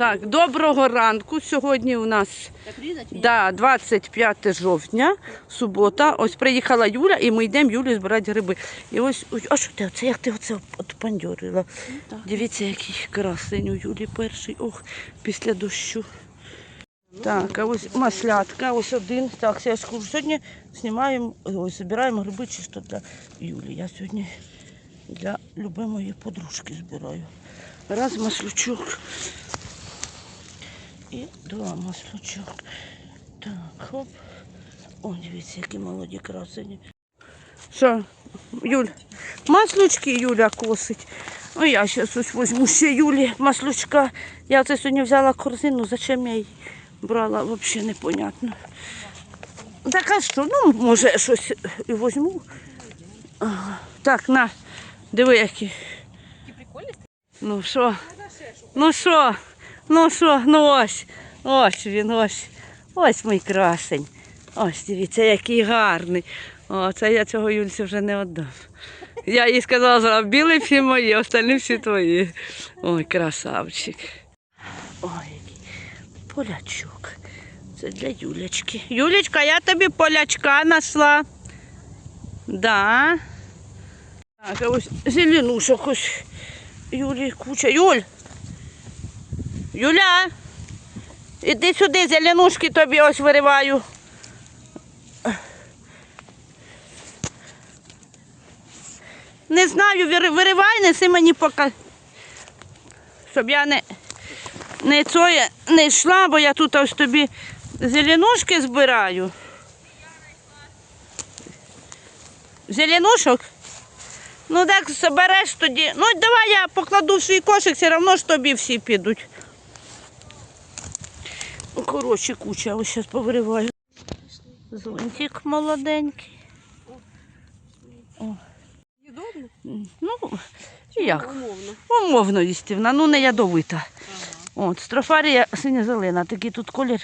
Так, доброго ранку. Сьогодні у нас да, 25 жовтня, субота. Ось приїхала Юля і ми йдемо Юлі збирати гриби. І ось, ой, а що ти? Це як ти оце отпандьорила? Дивіться, який красень у Юлі перший. Ох, після дощу. Так, а ось маслятка, ось один. Так, я ж кажу, сьогодні знімаємо, ось збираємо гриби чисто для Юлі. Я сьогодні для любимої подружки збираю. Раз маслючок. І два маслючок. Так, хоп. О, дивіться, які молоді красені. Що, Юль, маслючки Юля косить. Ну, я зараз ось візьму ще Юлі маслючка. Я це сьогодні взяла корзину, зачем я її брала, взагалі непонятно. Так, а що, ну, може, щось і візьму. Ага. Так, на, диви, які. Ну що? Ну що? Ну що? Ну ось. Ось він, ось. Ось мій красень. Ось дивіться, який гарний. О, це я цього Юльці вже не віддам. Я їй сказала, що білі всі мої, остальні всі твої. Ой, красавчик. Ой, який полячок. Це для Юлечки. Юлечка, я тобі полячка знайшла. Да. Так, а ось зеленушок ось. Юлі куча. Юль! Юля! Іди сюди, зеленушки тобі ось вириваю. Не знаю, виривай, неси мені поки. Щоб я не, не, цоє, не йшла, бо я тут ось тобі зеленушки збираю. Зеленушок? Ну так собереш тоді. Ну давай я покладу свій кошик, все одно ж тобі всі підуть. Ну, Коротше, куча, ось зараз повириваю. Зонтик молоденький. О. Ну, як? Умовно. Умовно їстівна, ну не ядовита. От, строфарія синя-зелена, такий тут колір.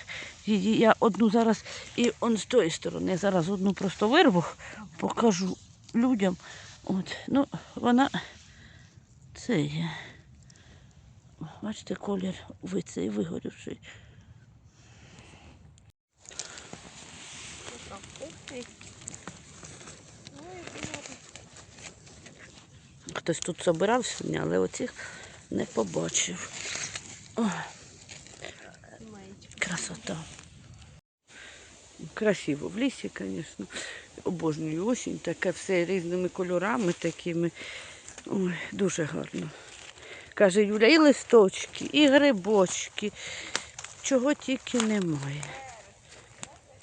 Її Я одну зараз і он з тої сторони. Зараз одну просто вирву, покажу людям. От, ну, вона це є. Бачите, колір ви цей вигорівший. Ух ти. Хтось тут собирав сьогодні, але оцих не побачив. О, красота. Красиво в лісі, звісно. Обожнюю осінь, таке все різними кольорами такими. Ой, дуже гарно. Каже Юля, і листочки, і грибочки. Чого тільки немає.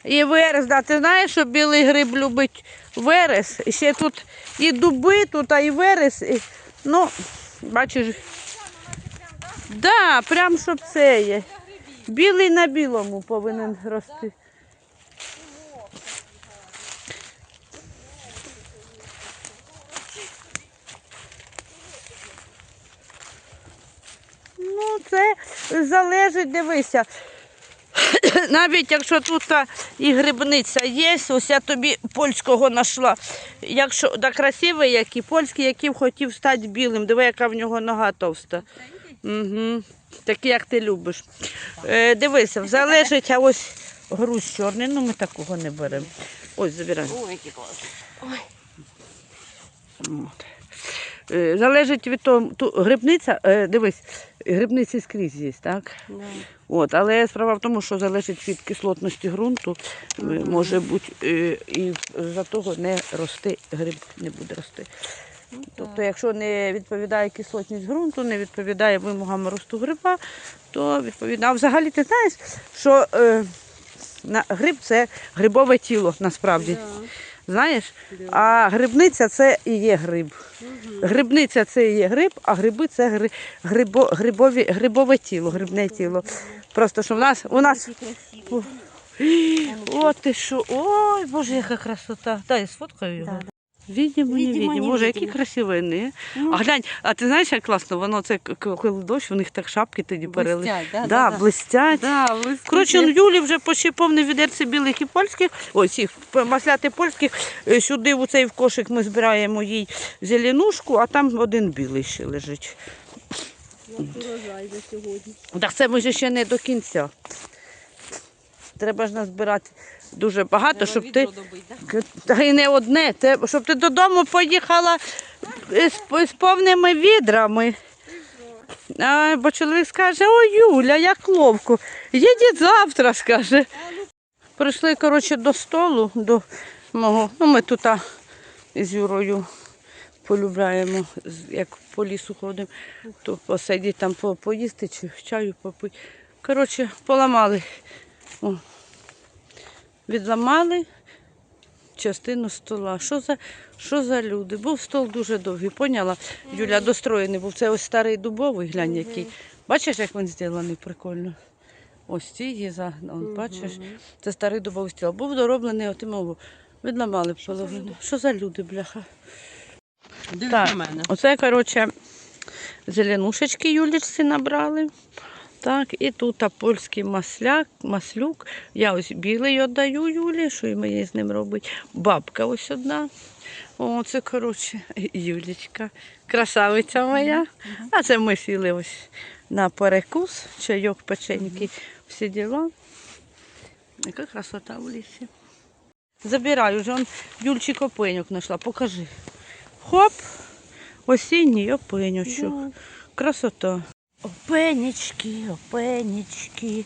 І верес, да, ти знаєш, що білий гриб любить верес. І ще тут і дуби, тут, а і верес. І, ну, бачиш. Да, прям щоб це є. Білий на білому повинен рости. Ну, це залежить, дивися. Навіть якщо тут і грибниця є, ось я тобі польського знайшла. Якщо да, красивий, який польський, який хотів стати білим. Диви, яка в нього нога товста. Угу. Такий, як ти любиш. Е, дивися, залежить, а ось груз чорний, ну ми такого не беремо. Ось забираємо. Ой, який клас. От. Е, Залежить від того, ту, грибниця, е, дивись, грибниці скрізь є, так? Да. От, але справа в тому, що залежить від кислотності ґрунту, е, може бути, е, і за того не рости, гриб не буде рости. Тобто, якщо не відповідає кислотність ґрунту, не відповідає вимогам росту гриба, то відповідно. А взагалі ти знаєш, що е, на, гриб це грибове тіло насправді. Знаєш? А грибниця це і є гриб. Грибниця це і є гриб, а гриби це гри, грибо, грибові, грибове тіло, грибне тіло. Просто що в нас у нас. О, ти що? Ой, Боже, яка красота. Дай сфоткаю його. Відімо, не Відімо. Боже, які красивини. А глянь, а ти знаєш, як класно, воно це коли дощ, у них так шапки тоді перели. Блистять, да, да, да, да. блистять. Да. Коротше, Юлі вже почти повне відерце білих і польських, ось цих масляти польських. Е, Сюди в цей в кошик ми збираємо їй зеленушку, а там один білий ще лежить. Урожай на сьогодні. Так це може ще не до кінця. Треба ж назбирати дуже багато, щоб ти. Та й не одне, те, щоб ти додому поїхала з, з повними відрами. А, бо чоловік скаже, ой, Юля, як ловко. Їдіть завтра, скаже. Прийшли, коротше, до столу, до мого. Ну, ми тут а, з Юрою полюбляємо, як по лісу ходимо, то посидіти там поїсти чи чаю попити. Коротше, поламали. О. Відламали частину стола. Що за, що за люди? Був стол дуже довгий, поняла? Юля достроєний був. Це ось старий дубовий, глянь який. Бачиш, як він зроблений прикольно. Ось ці є загнали, бачиш? Це старий дубовий стіл. Був дороблений отим ову. Відламали половину. Що за люди, бляха? Дивись Так. на мене. Оце, коротше, зеленушечки Юлічці набрали. Так, і тут польський масляк, маслюк. Я ось білий віддаю Юлі, що і мені з ним робить. Бабка ось одна. О, це, коротше, Юлічка. Красавиця моя. А це ми сіли ось на перекус, чайок печенький, всі діла. Яка красота в лісі. Забираю, вже он Юльчик опеньок знайшла. Покажи. Хоп, осінній опенючок. Красота. Опенечки, опенечки,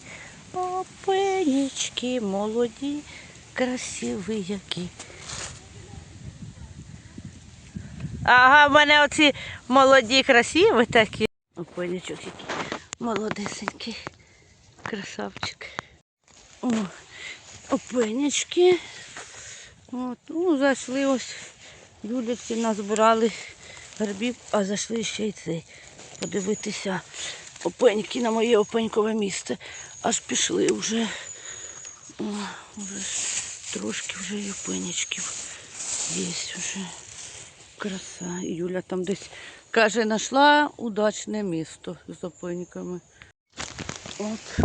опенечки, молоді, красиві які. Ага, в мене оці молоді, красиві такі. Опенечок який молодесенький. Красавчик. О, опенечки. От, ну, зайшли ось. Юліці назбирали грибів, а зайшли ще й цей. Подивитися опеньки на моє опенькове місце. Аж пішли вже. О, вже трошки вже і опенечків є вже. Краса. І Юля там десь каже, знайшла удачне місто з опеньками. От.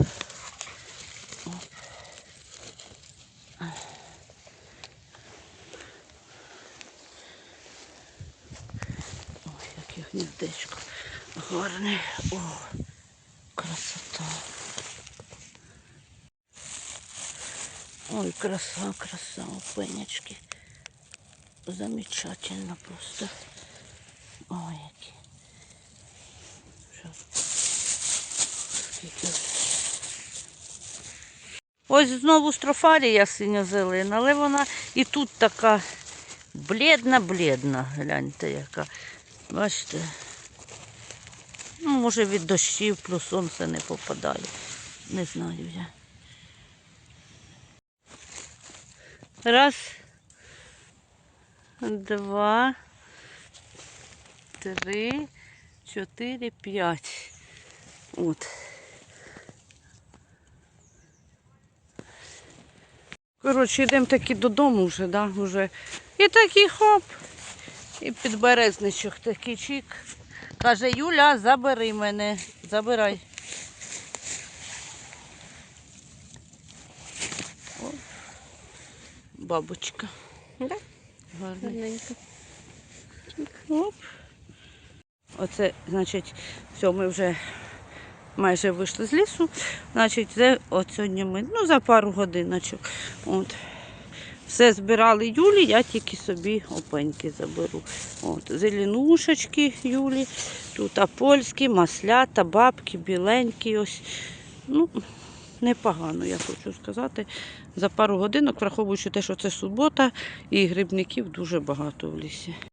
Ой, яке гніздечко гарне. О, красота. Ой, краса, краса, опенячки. Замечательно просто. Ой, які. Ось знову строфарія синьо-зелена, але вона і тут така блідна-блідна. Гляньте, яка. Бачите? Ну, може від дощів плюс сонце не попадає. Не знаю я. Раз, два, три, чотири, п'ять. От. Коротше, йдемо таки додому вже, да, вже. І такий хоп. І підберезничок такий чик. Каже, Юля, забери мене. Забирай. О, бабочка. Да? Гарненько. Оп. Оце, значить, все, ми вже майже вийшли з лісу. Значить, це от сьогодні ми, ну, за пару годиночок. От. Все збирали Юлі, я тільки собі опеньки заберу. От, зеленушечки Юлі, тут польські, маслята, бабки, біленькі. Ось. Ну, непогано, я хочу сказати. За пару годинок, враховуючи те, що це субота, і грибників дуже багато в лісі.